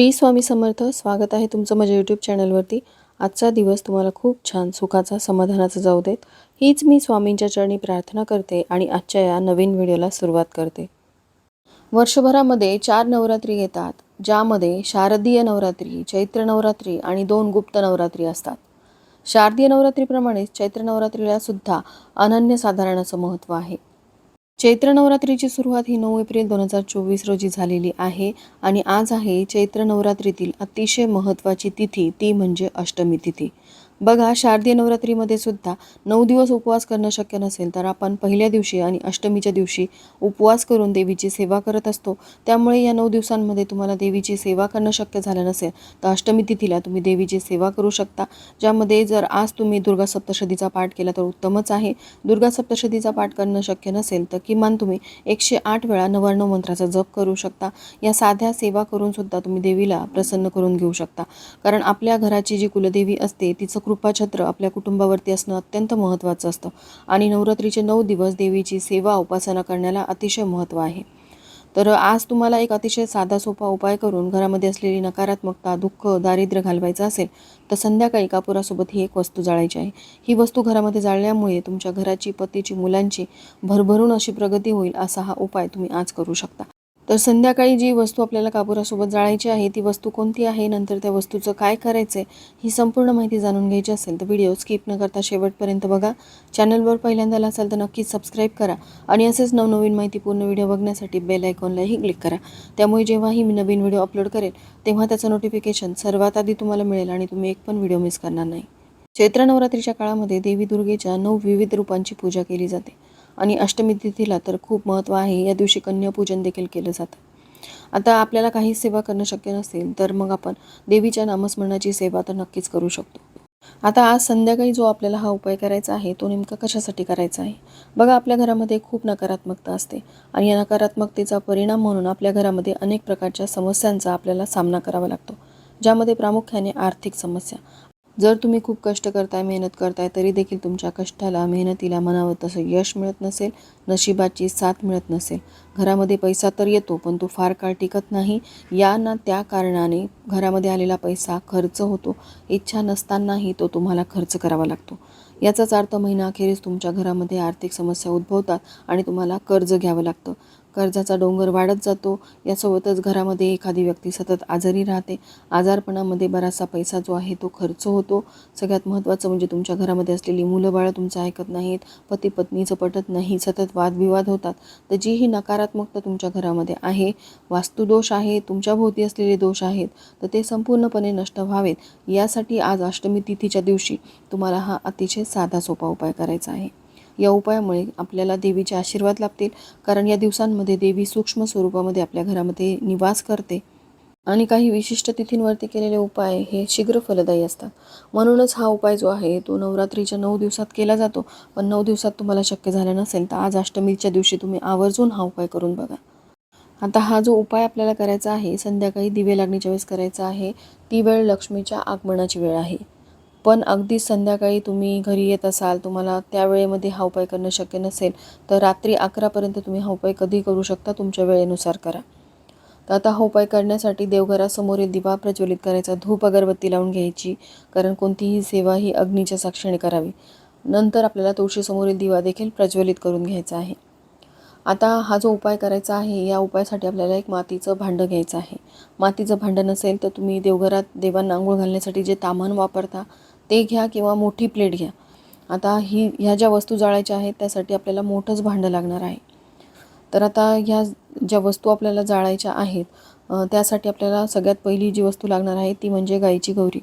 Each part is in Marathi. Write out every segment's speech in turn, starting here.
श्री स्वामी समर्थ. स्वागत आहे तुमचं माझ्या यूट्यूब चॅनलवरती आजचा दिवस तुम्हाला खूप छान सुखाचा समाधानाचा जाऊ देत. हीच मी स्वामींच्या चरणी प्रार्थना करते आणि आजच्या या नवीन व्हिडिओला सुरुवात करते. वर्षभरामध्ये चार नवरात्री येतात ज्यामध्ये शारदीय नवरात्री चैत्र नवरात्री आणि दोन गुप्त नवरात्री असतात. शारदीय नवरात्रीप्रमाणेच चैत्र नवरात्रीला सुद्धा अनन्यसाधारण असं महत्त्व आहे. चैत्र नवरात्रीची सुरुवात ही नऊ एप्रिल दोन हजार चोवीस रोजी झालेली आहे आणि आज आहे चैत्र नवरात्रीतील अतिशय महत्त्वाची तिथी ती म्हणजे अष्टमी तिथी. बघा शारदीय नवरात्रीमध्ये सुद्धा नऊ दिवस उपवास करणं शक्य नसेल तर आपण पहिल्या दिवशी आणि अष्टमीच्या दिवशी उपवास करून देवीची सेवा करत असतो. त्यामुळे या नऊ दिवसांमध्ये तुम्हाला देवीची सेवा करणं शक्य झालं नसेल तर अष्टमी तिथीला तुम्ही देवीची सेवा करू शकता. ज्यामध्ये जर आज तुम्ही दुर्गा सप्तशतीचा पाठ केला तर उत्तमच आहे. दुर्गा सप्तशतीचा पाठ करणं शक्य नसेल तर किमान तुम्ही एकशे आठ वेळा नवाण्णव मंत्राचा जप करू शकता. या साध्या सेवा करून सुद्धा तुम्ही देवीला प्रसन्न करून घेऊ शकता. कारण आपल्या घराची जी कुलदेवी असते तिचं कृपाछत्र आपल्या कुटुंबावरती असणं अत्यंत महत्त्वाचं असतं. आणि नवरात्रीचे नऊ दिवस देवीची सेवा उपासना करण्याला अतिशय महत्त्व आहे. तर आज तुम्हाला एक अतिशय साधा सोपा उपाय करून घरामध्ये असलेली नकारात्मकता दुःख दारिद्र्य घालवायचं असेल तर संध्याकाळी कापुरासोबत ही एक वस्तू जाळायची आहे. ही वस्तू घरामध्ये जाळल्यामुळे तुमच्या घराची पतीची मुलांची भरभरून अशी प्रगती होईल असा हा उपाय तुम्ही आज करू शकता. तर संध्याकाळी जी वस्तू आपल्याला कापुरासोबत जाळायची आहे ती वस्तू कोणती आहे नंतर त्या वस्तूचं काय करायचं आहे ही संपूर्ण माहिती जाणून घ्यायची असेल तर व्हिडिओ स्किप न करता शेवटपर्यंत बघा. चॅनलवर पहिल्यांदा असाल तर नक्कीच सबस्क्राईब करा आणि असेच नवनवीन माहितीपूर्ण व्हिडिओ बघण्यासाठी बेल आयकॉनलाही क्लिक करा. त्यामुळे जेव्हाही मी नवीन व्हिडिओ अपलोड करेल तेव्हा त्याचं नोटिफिकेशन सर्वात आधी तुम्हाला मिळेल आणि तुम्ही एक पण व्हिडिओ मिस करणार नाही. चैत्र नवरात्रीच्या काळामध्ये देवी दुर्गेच्या नऊ विविध रूपांची पूजा केली जाते. आणि अष्टमी तिथीला तर खूप महत्त्व आहे. या दिवशी कन्यापूजन देखील केलं जातं. आता आपल्याला काही सेवा करणं शक्य नसेल तर मग आपण देवीच्या नामस्मरणाची सेवा तर नक्कीच करू शकतो. आता आज संध्याकाळी जो आपल्याला हा उपाय करायचा आहे तो नेमका कशासाठी करायचा आहे? बघा आपल्या घरामध्ये खूप नकारात्मकता असते. आणि या नकारात्मकतेचा परिणाम म्हणून आपल्या घरामध्ये अनेक प्रकारच्या समस्यांचा आपल्याला सामना करावा लागतो. ज्यामध्ये प्रामुख्याने आर्थिक समस्या जर तुम्ही खूप कष्ट करताय मेहनत करताय तरी देखील तुमच्या कष्टाला मेहनतीला म्हणावं तसं यश मिळत नसेल नशिबाची साथ मिळत नसेल. घरामध्ये पैसा तर येतो पण तो फार काळ टिकत नाही. या ना त्या कारणाने घरामध्ये आलेला पैसा खर्च होतो. इच्छा नसतानाही तो तुम्हाला खर्च करावा लागतो. याचाच अर्थ महिनाअखेरीस तुमच्या घरामध्ये आर्थिक समस्या उद्भवतात आणि तुम्हाला कर्ज घ्यावं लागतं. कर्जाचा डोंगर वाढत जातो. यासोबतच घरामध्ये एखादी व्यक्ती सतत आजारी राहते. आजारपणामध्ये बराचसा पैसा जो आहे तो खर्च होतो. सगळ्यात महत्त्वाचं म्हणजे तुमच्या घरामध्ये असलेली मुलं बाळं तुमचं ऐकत नाहीत. पती पत्नीचं पटत नाही. सतत वादविवाद होतात. तर जी ही नकारात्मकता तुमच्या घरामध्ये आहे वास्तुदोष आहे तुमच्या भोवती असलेले दोष आहेत तर ते संपूर्णपणे नष्ट व्हावेत. यासाठी आज अष्टमी तिथीच्या दिवशी तुम्हाला हा अतिशय साधा सोपा उपाय करायचा आहे. या उपायामुळे आपल्याला देवीचे आशीर्वाद लाभतील. कारण या दिवसांमध्ये देवी सूक्ष्म स्वरूपामध्ये आपल्या घरामध्ये निवास करते. आणि काही विशिष्ट तिथींवरती केलेले उपाय हे शीघ्र फलदायी असतात. म्हणूनच हा उपाय जो आहे तो नवरात्रीच्या नऊ दिवसात केला जातो. पण नऊ दिवसात तुम्हाला शक्य झालं नसेल तर आज अष्टमीच्या दिवशी तुम्ही आवर्जून हा उपाय करून बघा. आता हा जो उपाय आपल्याला करायचा आहे संध्याकाळी दिवे लागणीच्या वेळेस करायचा आहे ती वेळ लक्ष्मीच्या आगमनाची वेळ आहे. पण अगदी संध्याकाळी तुम्ही घरी येत असाल तुम्हाला त्या वेळेमध्ये हा उपाय करणं शक्य नसेल तर रात्री अकरापर्यंत तुम्ही हा उपाय कधी करू शकता तुमच्या वेळेनुसार करा. तर आता हा उपाय करण्यासाठी देवघरासमोरील दिवा प्रज्वलित करायचा धूप अगरबत्ती लावून घ्यायची कारण कोणतीही सेवा ही अग्नीच्या साक्षीने करावी. नंतर आपल्याला तुळशीसमोरील दिवा देखील प्रज्वलित करून घ्यायचा आहे. आता हा जो उपाय करायचा आहे या उपायासाठी आपल्याला एक मातीचं भांडं घ्यायचं आहे. मातीचं भांडं नसेल तर तुम्ही देवघरात देवांना आंघोळ घालण्यासाठी जे तामान वापरता ते घ्या किंवा मोठी प्लेट घ्या. आता ही ह्या ज्या वस्तू जाळायच्या आहेत त्यासाठी आपल्याला मोठंच भांडं लागणार आहे. तर आता ह्या ज्या वस्तू आपल्याला जाळायच्या आहेत त्यासाठी आपल्याला सगळ्यात पहिली जी वस्तू लागणार आहे ती म्हणजे गाईची गौरी.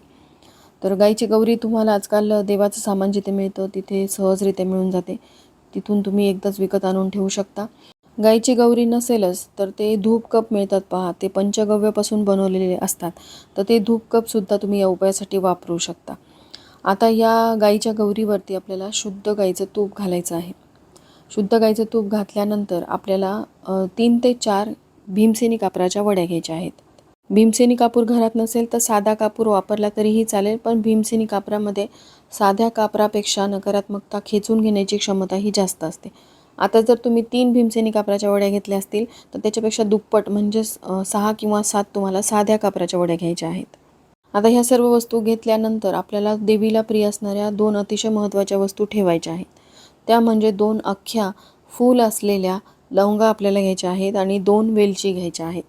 तर गाईची गौरी तुम्हाला आजकाल देवाचं सामान जिथे मिळतं तिथे सहजरित्या मिळून जाते. तिथून तुम्ही एकदाच विकत आणून ठेवू शकता. गाईची गौरी नसेलच तर ते धूप कप मिळतात पहा ते पंचगव्यापासून बनवलेले असतात. तर ते धूप कपसुद्धा तुम्ही या उपायासाठी वापरू शकता. आता या गाईच्या गौरीवरती आपल्याला शुद्ध गाईचं तूप घालायचं आहे. शुद्ध गाईचं तूप घातल्यानंतर आपल्याला तीन ते चार भीमसेनी कापराच्या वड्या घ्यायच्या आहेत. भीमसेनी कापूर घरात नसेल तर साधा कापूर वापरला तरीही चालेल पण भीमसेनी कापरामध्ये साध्या कापरापेक्षा नकारात्मकता खेचून घेण्याची क्षमता ही जास्त असते. आता जर तुम्ही तीन भीमसेनी कापराच्या वड्या घेतल्या असतील तर त्याच्यापेक्षा दुप्पट म्हणजेच सहा किंवा सात तुम्हाला साध्या कापराच्या वड्या घ्यायच्या आहेत. आता ह्या सर्व वस्तू घेतल्यानंतर आपल्याला देवीला प्रिय असणाऱ्या दोन अतिशय महत्त्वाच्या वस्तू ठेवायच्या आहेत. त्या म्हणजे दोन अख्ख्या फूल असलेल्या लवंगा आपल्याला घ्यायच्या आहेत आणि दोन वेलची घ्यायच्या आहेत.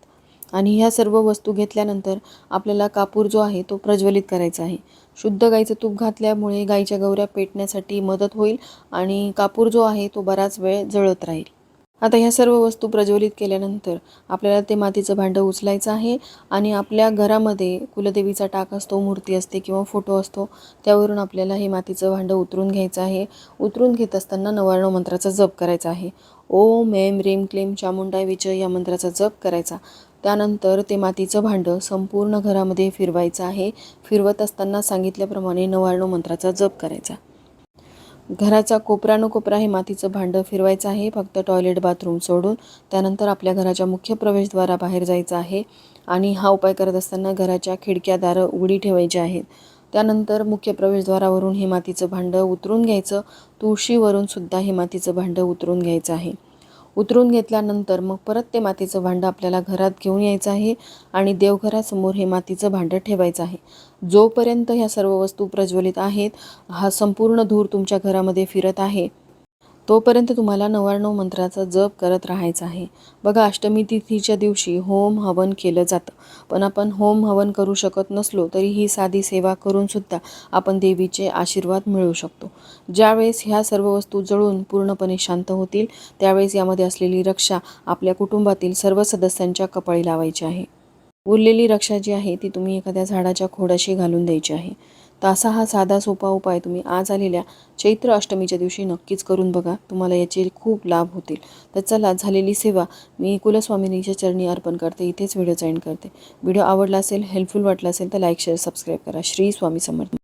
आणि ह्या सर्व वस्तू घेतल्यानंतर आपल्याला कापूर जो आहे तो प्रज्वलित करायचा आहे. शुद्ध गाईचं तूप घातल्यामुळे गाईच्या गौऱ्या पेटण्यासाठी मदत होईल आणि कापूर जो आहे तो बराच वेळ जळत राहील. आता ह्या सर्व वस्तू प्रज्वलित केल्यानंतर आपल्याला ते मातीचं भांडं उचलायचं आहे आणि आपल्या घरामध्ये कुलदेवीचा टाक असतो मूर्ती असते किंवा फोटो असतो त्यावरून आपल्याला हे मातीचं भांडं उतरून घ्यायचं आहे. उतरून घेत असताना नवार्णव मंत्राचा जप करायचा आहे. ओम एम रेम क्लेम चामुंडाय विजय या मंत्राचा जप करायचा. त्यानंतर ते मातीचं भांडं संपूर्ण घरामध्ये फिरवायचं आहे. फिरवत असताना सांगितल्याप्रमाणे नवार्णव मंत्राचा जप करायचा. घराचा कोपरा कोपरा हे मातीचं भांडं फिरवायचं आहे. फक्त टॉयलेट बाथरूम सोडून त्यानंतर आपल्या घराच्या मुख्य प्रवेशद्वाराबाहेर जायचं आहे आणि हा उपाय करत असताना घराच्या खिडक्या दारं उघडी ठेवायची आहेत. त्यानंतर मुख्य प्रवेशद्वारावरून हे मातीचं भांडं उतरून घ्यायचं. तुळशीवरून सुद्धा हे मातीचं भांडं उतरून घ्यायचं आहे. उतरून घेतल्यानंतर मग परत ते मातीचं भांडं आपल्याला घरात घेऊन यायचं आहे आणि देवघरासमोर हे मातीचं भांडं ठेवायचं आहे. जोपर्यंत ह्या सर्व वस्तू प्रज्वलित आहेत हा संपूर्ण धूर तुमच्या घरामध्ये फिरत आहे. तोपर्यंत तुम्हाला नव्याण्णव मंत्राचा जप करत राहायचा आहे. बघा अष्टमी तिथीच्या दिवशी होम हवन केलं जातं. पण आपण होम हवन करू शकत नसलो तरी ही साधी सेवा करूनसुद्धा आपण देवीचे आशीर्वाद मिळवू शकतो. ज्यावेळेस ह्या सर्व वस्तू जळून पूर्णपणे शांत होतील त्यावेळेस यामध्ये असलेली रक्षा आपल्या कुटुंबातील सर्व सदस्यांच्या कपाळी लावायची आहे. उरलेली रक्षा जी आहे ती तुम्ही एखाद्या झाडाच्या खोडाशी घालून द्यायची आहे. तर असा हा साधा सोपा उपाय तुम्ही आज आलेल्या चैत्र अष्टमीच्या दिवशी नक्कीच करून बघा. तुम्हाला याचे खूप लाभ होतील. तर चला झालेली सेवा मी कुलस्वामिनीच्या चरणी अर्पण करते. इथेच व्हिडिओ जॉईन करते. व्हिडिओ आवडला असेल हेल्पफुल वाटला असेल तर लाईक शेअर सबस्क्राईब करा. श्री स्वामी समर्थ